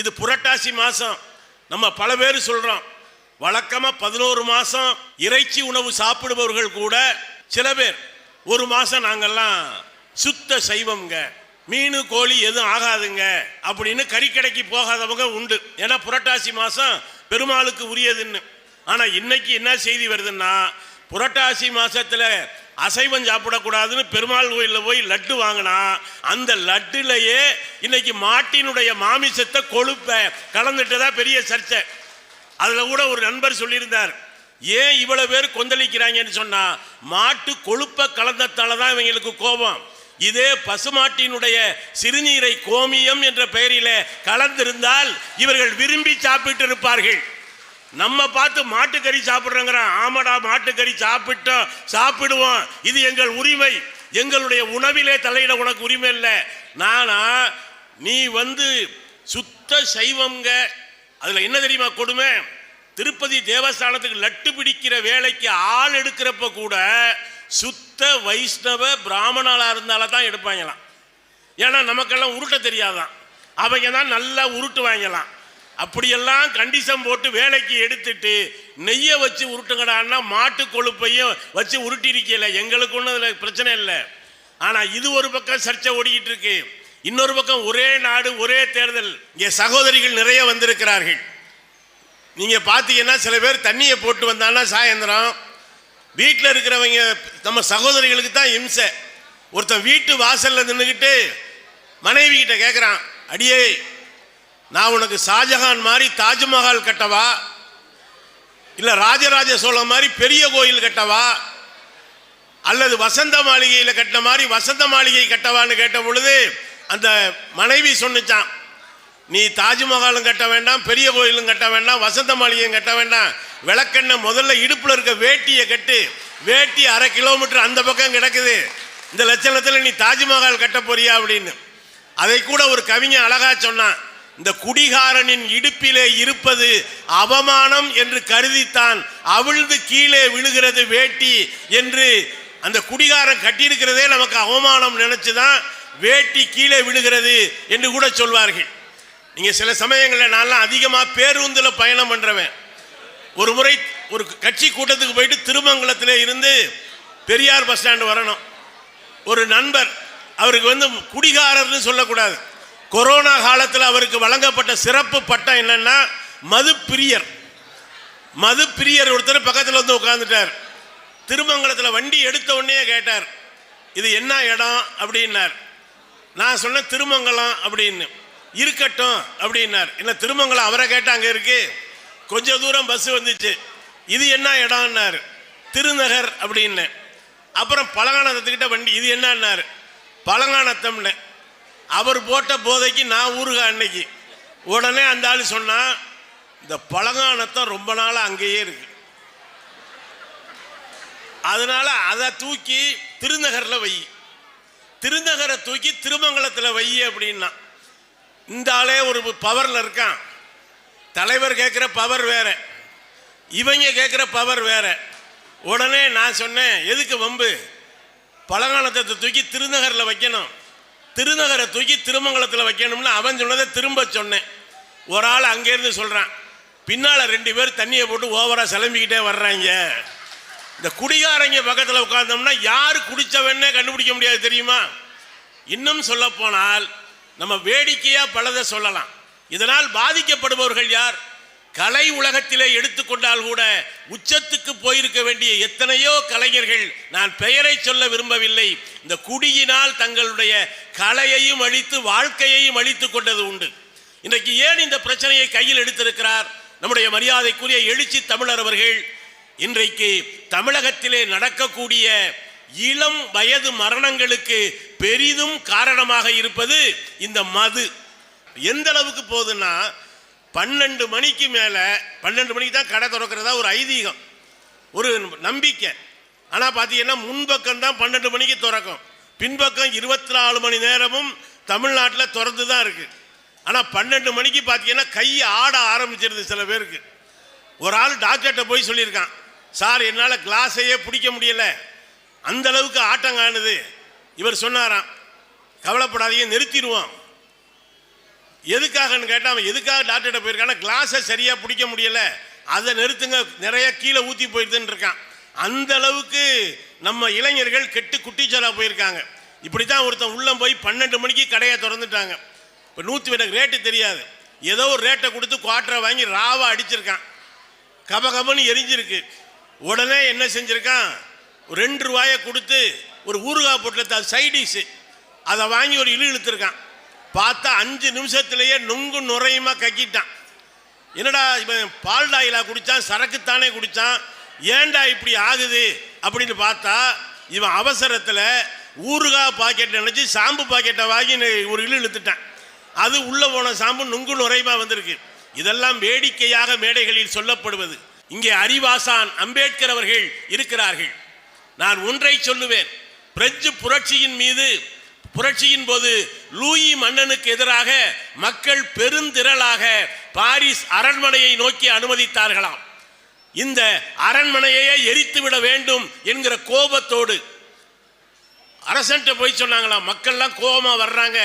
இது புரட்டாசி மாதம் நம்ம பல பேர் சொல்கிறோம் வழக்கமாக பதினோரு மாதம் இறைச்சி உணவு சாப்பிடுபவர்கள் கூட சில பேர் ஒரு மாதம் நாங்கள்லாம் சுத்த சைவம்ங்க. மீன் கோழி எதுவும் ஆகாதுங்க. அப்படின்னு கறிக்கடைக்கு போகாதவங்க உண்டு. ஏன்னா புரட்டாசி மாதம் பெருமாளுக்கு உரியதுன்னு. ஆனால் இன்னைக்கு என்ன செய்தி வருதுன்னா புரட்டாசி மாதத்தில் அசைவம் சாப்பிடக்கூடாதுன்னு பெருமாள் கோயிலில் போய் லட்டு வாங்கினா அந்த லட்டுலேயே இன்னைக்கு மாட்டினுடைய மாமிசத்தை கொழுப்ப கலந்துட்டதா பெரிய சர்ச்சை. அதில் கூட ஒரு நண்பர் சொல்லியிருந்தார் ஏன் இவ்வளோ பேர் கொந்தளிக்கிறாங்கன்னு சொன்னால் மாட்டு கொழுப்பை கலந்தத்தால தான் இவங்களுக்கு கோபம். இதே பசுமாட்டினுடைய சிறுநீரை கோமியம் என்ற பெயரிலே கலந்திருந்தால் இவர்கள் விரும்பி சாப்பிட்டு இருப்பார்கள் நம்ம பார்த்து மாட்டுக்கறி சாப்பிட்றோங்கிறான். ஆமாடா மாட்டுக்கறி சாப்பிட்டோம் சாப்பிடுவோம் இது எங்கள் உரிமை. எங்களுடைய உணவிலே தலையிட உனக்கு உரிமை இல்லை. நானா நீ வந்து சுத்த சைவம்ங்க. அதில் என்ன தெரியுமா கொடுமை? திருப்பதி தேவஸ்தானத்துக்கு லட்டு பிடிக்கிற வேலைக்கு ஆள் எடுக்கிறப்ப கூட சுத்த வைஷ்ணவ பிராமணாலாக இருந்தால தான் எடுப்பாங்களாம். ஏன்னா நமக்கெல்லாம் உருட்ட தெரியாதான். அவங்க தான் நல்லா உருட்டுவாங்களாம் அப்படியெல்லாம் கண்டிஷன் போட்டு வேலைக்கு எடுத்துட்டு நெய்யை வச்சு உருட்டுங்கடான்னா மாட்டு கொழுப்பையும் வச்சு உருட்டிருக்கல எங்களுக்கு ஒன்றும் அதில் பிரச்சனை இல்லை. ஆனால் இது ஒரு பக்கம் சர்ச்சை ஓடிக்கிட்டு இருக்கு. இன்னொரு பக்கம் ஒரே நாடு ஒரே தேர்தல். இங்கே சகோதரிகள் நிறைய வந்திருக்கிறார்கள். நீங்கள் பார்த்தீங்கன்னா சில பேர் தண்ணியை போட்டு வந்தாங்கன்னா சாயந்தரம் வீட்டில் இருக்கிறவங்க நம்ம சகோதரிகளுக்கு தான் இம்சை. ஒருத்தன் வீட்டு வாசலில் நின்றுக்கிட்டு மனைவி கிட்ட கேட்குறான் அடியே நான் உனக்கு ஷாஜஹான் மாதிரி தாஜ்மஹால் கட்டவா? இல்ல ராஜராஜ சோழன் மாதிரி பெரிய கோயில் கட்டவா? அல்லது வசந்த மாளிகையில கட்டின மாதிரி வசந்த மாளிகை கட்டவான்னு கேட்ட பொழுது அந்த மனைவி சொன்னுச்சான் நீ தாஜ்மஹாலும் கட்ட வேண்டாம் பெரிய கோயிலும் கட்ட வேண்டாம் வசந்த மாளிகையும் கட்ட வேண்டாம். விளக்கெண்ணெய் முதல்ல இடுப்புல இருக்க வேட்டியை கட்டு. வேட்டி அரை கிலோமீட்டர் அந்த பக்கம் கிடக்குது. இந்த லட்சணத்தில் நீ தாஜ்மஹால் கட்ட போறியா? அப்படின்னு. அதை கூட ஒரு கவிஞன் அழகா சொன்னான் இந்த குடிகாரனின் இடுப்பிலே இருப்பது அவமானம் என்று கருதித்தான் அவிழ்ந்து கீழே விழுகிறது வேட்டி என்று அந்த குடிகாரன் கட்டியிருக்கிறதே நமக்கு அவமானம் நினைச்சுதான் வேட்டி கீழே விழுகிறது என்று கூட சொல்வார்கள். நீங்க சில சமயங்களில் நான்லாம் அதிகமாக பேருந்தில் பயணம் பண்றவன். ஒரு முறை ஒரு கட்சி கூட்டத்துக்கு போயிட்டு திருமங்கலத்தில் இருந்து பெரியார் பஸ் ஸ்டாண்டு வரணும். ஒரு நண்பர் அவருக்கு வந்து குடிகாரர்னு சொல்லக்கூடாது. கொரோனா காலத்தில் அவருக்கு வழங்கப்பட்ட சிறப்பு பட்டம் என்னன்னா மது பிரியர் மது பிரியர் ஒருத்தர் பக்கத்தில் வந்து உட்கார்ந்துட்டார். திருமங்கலத்தில் வண்டி எடுத்த உடனே கேட்டார் இது என்ன இடம்? அப்படின்னார். நான் சொன்னேன் திருமங்கலம் அப்படின்னு. இருக்கட்டும் அப்படின்னார். என்ன திருமங்கலம் அவரை கேட்டால் அங்கே இருக்கு? கொஞ்சம் தூரம் பஸ் வந்துச்சு. இது என்ன இடம்னார்? திருநகர் அப்படின்னு. அப்புறம் பழங்கானத்துக்கிட்ட வண்டி இது என்னன்னாரு? பழங்கானத்தம்னு. அவர் போட்ட போதைக்கு நான் ஊருக அன்னைக்கு. உடனே அந்த ஆள் சொன்னான் இந்த பழங்கானத்தம் ரொம்ப நாள் அங்கேயே இருக்கு. அதனால அதை தூக்கி திருநகரில் வை. திருநகரை தூக்கி திருமங்கலத்தில் வை அப்படின்னா. இந்த ஆளே ஒரு பவரில் இருக்கான். தலைவர் கேட்குற பவர் வேற. இவங்க கேட்குற பவர் வேற. உடனே நான் சொன்னேன் எதுக்கு வம்பு? பழங்காலத்தை தூக்கி திருநகரில் வைக்கணும். திருநகரை தூக்கி திருமங்கலத்தில் வைக்கணும்னு அவன் சொன்னதை திரும்ப சொன்னேன். ஒரு ஆள் அங்கேருந்து சொல்கிறான் பின்னால் ரெண்டு பேர் தண்ணியை போட்டு ஓவராக சிலம்பிக்கிட்டே வர்றாங்க. இந்த குடிகாரங்க பக்கத்தில் உட்கார்ந்தோம்னா யார் குடிச்சவன்னே கண்டுபிடிக்க முடியாது தெரியுமா? இன்னும் சொல்ல போனால் நம்ம வேடிக்கையாக பலதை சொல்லலாம். இதனால் பாதிக்கப்படுபவர்கள் யார்? கலை உலகத்திலே எடுத்துக்கொண்டால் கூட உச்சத்துக்கு போயிருக்க வேண்டிய எத்தனையோ கலைஞர்கள் நான் பெயரை சொல்ல விரும்பவில்லை. இந்த குடியினால் தங்களுடைய கலையையும் அழித்து வாழ்க்கையையும் அழித்து கொண்டது உண்டு. இன்றைக்கு ஏன் இந்த பிரச்சனையை கையில் எடுத்திருக்கிறார்? நம்முடைய மரியாதைக்குரிய எழுச்சி தமிழர் அவர்கள் இன்றைக்கு தமிழகத்திலே நடக்கக்கூடிய இளம் வயது மரணங்களுக்கு பெரிதும் காரணமாக இருப்பது இந்த மது. எந்த அளவுக்கு போகுதுன்னா பன்னெண்டு மணிக்கு மேலே பன்னெண்டு மணிக்கு தான் கடை திறக்கிறதா ஒரு ஐதீகம். ஒரு நம்பிக்கை. ஆனால் பார்த்தீங்கன்னா முன்பக்கம் தான் பன்னெண்டு மணிக்கு திறக்கும். பின்பக்கம் இருபத்தி நாலு மணி நேரமும் தமிழ்நாட்டில் திறந்து தான் இருக்குது ஆனால் பன்னெண்டு மணிக்கு பார்த்தீங்கன்னா கை ஆட ஆரம்பிச்சிருது சில பேருக்கு. ஒரு ஆள் டாக்டர்கிட்ட போய் சொல்லியிருக்கான் சார் என்னால் கிளாஸையே பிடிக்க முடியலை. அந்த அளவுக்கு ஆட்டம் காணுது. இவர் சொன்னாராம் கவலைப்படாதீங்க நிறுத்திடுவோம். எதுக்காகன்னு கேட்டால் அவன் எதுக்காக டாக்டர்கிட்ட போயிருக்கானா கிளாஸை சரியாக பிடிக்க முடியல. அதை நிறுத்துங்க. நிறைய கீழே ஊற்றி போயிடுதுன்னு இருக்கான். அந்த அளவுக்கு நம்ம இளைஞர்கள் கெட்டு குட்டிச்சலாக போயிருக்காங்க. இப்படி தான் ஒருத்தன் உள்ளே போய் பன்னெண்டு மணிக்கு கடையை திறந்துட்டாங்க. இப்போ நூற்றி எனக்கு ரேட்டு தெரியாது. ஏதோ ஒரு ரேட்டை கொடுத்து குவாட்டரை வாங்கி ராவாக அடிச்சிருக்கான். கபகபன்னு எரிஞ்சிருக்கு. உடனே என்ன செஞ்சுருக்கான்? ரெண்டு ரூபாயை கொடுத்து ஒரு ஊறுகாய் பொட்டலத்தை அது சைடிஷு அதை வாங்கி ஒரு இழு இழுத்துருக்கான். பார்த்தா அஞ்சு நிமிஷத்துலேயே நுங்கு நுரையுமா கக்கிட்டான். என்னடா இவன் பால் டாயிலா குடிச்சான் சரக்குத்தானே குடிச்சான் ஏன்டா இப்படி ஆகுது அப்படின்னு பார்த்தா இவன் அவசரத்தில் ஊறுகாய் பாக்கெட் நினைச்சு சாம்பு பாக்கெட்டை வாங்கி ஒரு இழு இழுத்துட்டான். அது உள்ள போன சாம்பு நுங்கு நுரையுமா வந்திருக்கு. இதெல்லாம் வேடிக்கையாக மேடைகளில் சொல்லப்படுவது. இங்கே அறிவாசான் அம்பேத்கர் அவர்கள் இருக்கிறார்கள். நான் ஒன்றை சொல்லுவேன். பிரெஞ்சு புரட்சியின் மீது புரட்சியின் போது லூயி மன்னனுக்கு எதிராக மக்கள் பெருந்திரளாக பாரிஸ் அரண்மனையை நோக்கி அனுமதித்தார்களாம். இந்த அரண்மனையையே எரித்து விட வேண்டும் என்கிற கோபத்தோடு அரசன்ட்ட போய் சொன்னாங்களாம் மக்கள்லாம் கோபமாக வர்றாங்க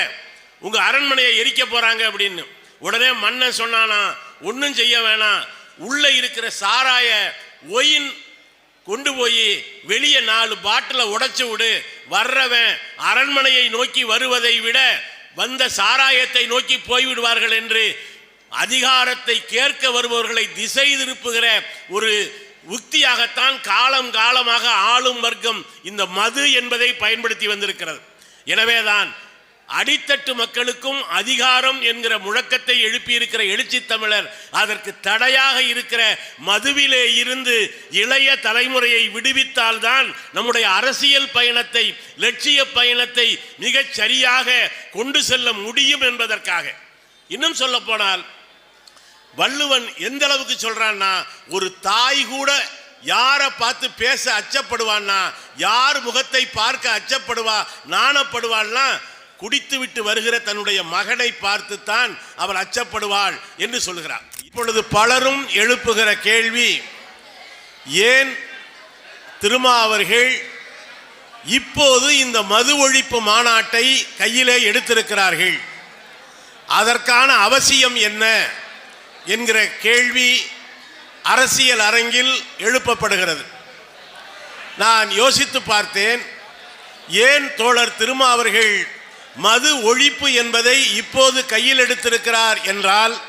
உங்கள் அரண்மனையை எரிக்க போகிறாங்க அப்படின்னு. உடனே மன்னன் சொன்னானா ஒன்றும் செய்ய வேணாம் உள்ளே இருக்கிற சாராய ஒயின் கொண்டு போய் வெளியே நாலு பாட்டிலை உடைச்சி விடு வர்றவன் அரண்மனையை நோக்கி வருவதை விட வந்த சாராயத்தை நோக்கி போய்விடுவார்கள் என்று அதிகாரத்தை கேட்க வருபவர்களை திசை திருப்புகிற ஒரு உக்தியாகத்தான் காலம் காலமாக ஆளும் வர்க்கம் இந்த மது என்பதை பயன்படுத்தி வந்திருக்கிறது. எனவேதான் அடித்தட்டு மக்களுக்கும் அதிகாரம் என்கிற முழக்கத்தை எழுப்பியிருக்கிற எழுச்சி தமிழர் அதற்கு தடையாக இருக்கிற மதுவிலே இருந்து இளைய தலைமுறையை விடுவித்தால்தான் நம்முடைய அரசியல் பயணத்தை லட்சிய பயணத்தை மிகச் சரியாக கொண்டு செல்ல முடியும் என்பதற்காக. இன்னும் சொல்ல போனால் வள்ளுவன் எந்த அளவுக்கு சொல்றான்னா ஒரு தாய் கூட யாரை பார்த்து பேச அச்சப்படுவான்னா யார் முகத்தை பார்க்க அச்சப்படுவா நாணப்படுவான்னா குடித்துவிட்டு வருகிற தன்னுடைய மகனை பார்த்துத்தான் அவள் அச்சப்படுவாள் என்று சொல்கிறார். இப்பொழுது பலரும் எழுப்புகிற கேள்வி ஏன் திருமா அவர்கள் இப்போது இந்த மது ஒழிப்பு மாநாட்டை கையிலே எடுத்திருக்கிறார்கள்? அதற்கான அவசியம் என்ன என்கிற கேள்வி அரசியல் அரங்கில் எழுப்பப்படுகிறது. நான் யோசித்து பார்த்தேன் ஏன் தோழர் திருமா அவர்கள் மது ஒழிப்பு என்பதை இப்போது கையில் எடுத்திருக்கிறார் என்றால்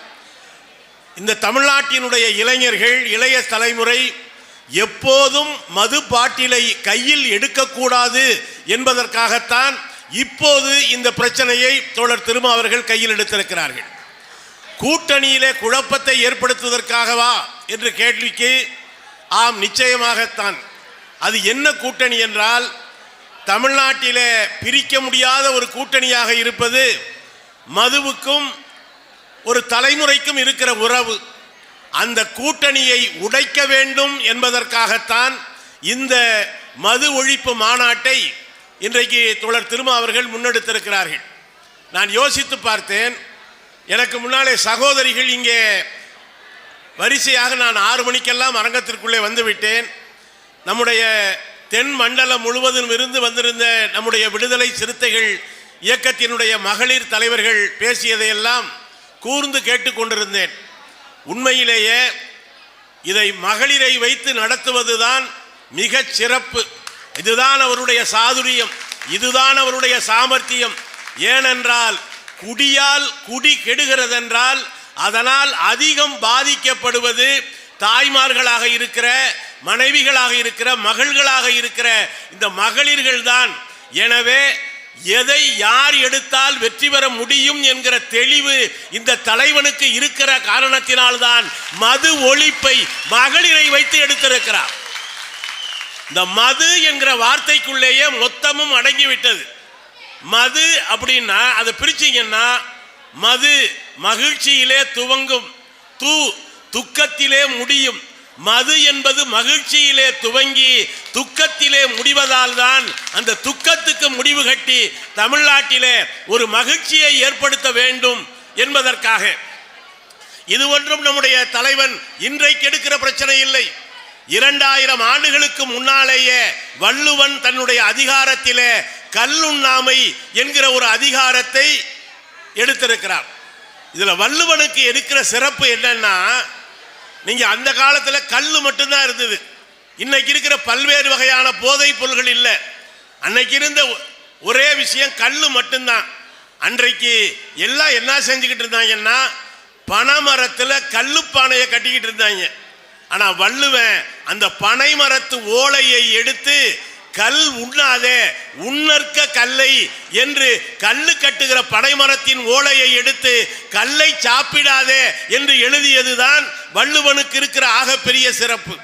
இந்த தமிழ்நாட்டினுடைய இளைஞர்கள் இளைய தலைமுறை எப்போதும் மது பாட்டிலை கையில் எடுக்கக்கூடாது என்பதற்காகத்தான் இப்போது இந்த பிரச்சனையை தோழர் திருமா அவர்கள் கையில் எடுத்திருக்கிறார்கள். கூட்டணியிலே குழப்பத்தை ஏற்படுத்துவதற்காகவா என்று கேள்விக்கு ஆம் நிச்சயமாகத்தான். அது என்ன கூட்டணி என்றால் தமிழ்நாட்டிலே பிரிக்க முடியாத ஒரு கூட்டணியாக இருப்பது மதுவுக்கும் ஒரு தலைமுறைக்கும் இருக்கிற உறவு. அந்த கூட்டணியை உடைக்க வேண்டும் என்பதற்காகத்தான் இந்த மது ஒழிப்பு மாநாட்டை இன்றைக்கு தோழர் திருமா அவர்கள் முன்னெடுத்திருக்கிறார்கள். நான் யோசித்து பார்த்தேன். எனக்கு முன்னாலே சகோதரிகள் இங்கே வரிசையாக நான் ஆறு மணிக்கெல்லாம் அரங்கத்திற்குள்ளே வந்துவிட்டேன் நம்முடைய தென் மண்டலம் முழுவதும் இருந்து வந்திருந்த நம்முடைய விடுதலை சிறுத்தைகள் இயக்கத்தினுடைய மகளிர் தலைவர்கள் பேசியதையெல்லாம் கூர்ந்து கேட்டுக்கொண்டிருந்தேன் உண்மையிலேயே இதை மகளிரை வைத்து நடத்துவதுதான் மிகச் சிறப்பு. இதுதான் அவருடைய சாதுரியம் இதுதான் அவருடைய சாமர்த்தியம். ஏனென்றால் குடியால் குடி கெடுகிறதென்றால் அதனால் அதிகம் பாதிக்கப்படுவது தாய்மார்களாக இருக்கிற மனைவிகளாக இருக்கிற மகள்களாக இருக்கிற இந்த மகளிர்கள் தான் எனவே எதை யார் எடுத்தால் வெற்றி பெற முடியும் என்கிற தெளிவு இந்த தலைவனுக்கு இருக்கிற காரணத்தினால்தான் மது ஒழிப்பை மகளிரை வைத்து எடுத்திருக்கிறார். இந்த மது என்கிற வார்த்தைக்குள்ளேயே மொத்தமும் அடங்கிவிட்டது. மது அப்படின்னா அதை பிரிச்சீங்கன்னா மது மகிழ்ச்சியிலே துவங்கும் தூ துக்கத்திலே முடியும். மது என்பது மகிழ்ச்சியிலே துவங்கி துக்கத்திலே முடிவதால் தான் அந்த துக்கத்துக்கு முடிவு கட்டி தமிழ்நாட்டிலே ஒரு மகிழ்ச்சியை ஏற்படுத்த வேண்டும் என்பதற்காக. இது ஒன்றும் நம்முடைய தலைவன் இன்றைக்கு எடுக்கிற பிரச்சனை இல்லை. இரண்டாயிரம் ஆண்டுகளுக்கு முன்னாலேயே வள்ளுவன் தன்னுடைய அதிகாரத்திலே கல்லுண்ணாமை என்கிற ஒரு அதிகாரத்தை எடுத்திருக்கிறார். இதுல வள்ளுவனுக்கு எடுக்கிற சிறப்பு என்னன்னா நீங்க அந்த காலத்துல கல்லு மட்டும்தான் இருந்தது. இன்னைக்கு இருக்கிற பல்வேறு வகையான போதைப் பொருள்கள் இல்லை. அன்னைக்கு இருந்த ஒரே விஷயம் கல்லு மட்டும்தான். அன்றைக்கு எல்லாம் என்ன செஞ்சுக்கிட்டு இருந்தாங்கன்னா பனைமரத்தில் கல்லுப்பானையை கட்டிக்கிட்டு இருந்தாங்க. ஆனால் வள்ளுவன் அந்த பனை மரத்து ஓலையை எடுத்து கல் உண்ணாதே உண்ணற்க கல்லை என்று கல்லு கட்டுகிற பனைமரத்தின் ஓலையை எடுத்து கல்லை சாப்பிடாதே என்று எழுதியதுதான் வள்ளுவனுக்கு இருக்கிற ஆகப்பெரிய சிறப்பு.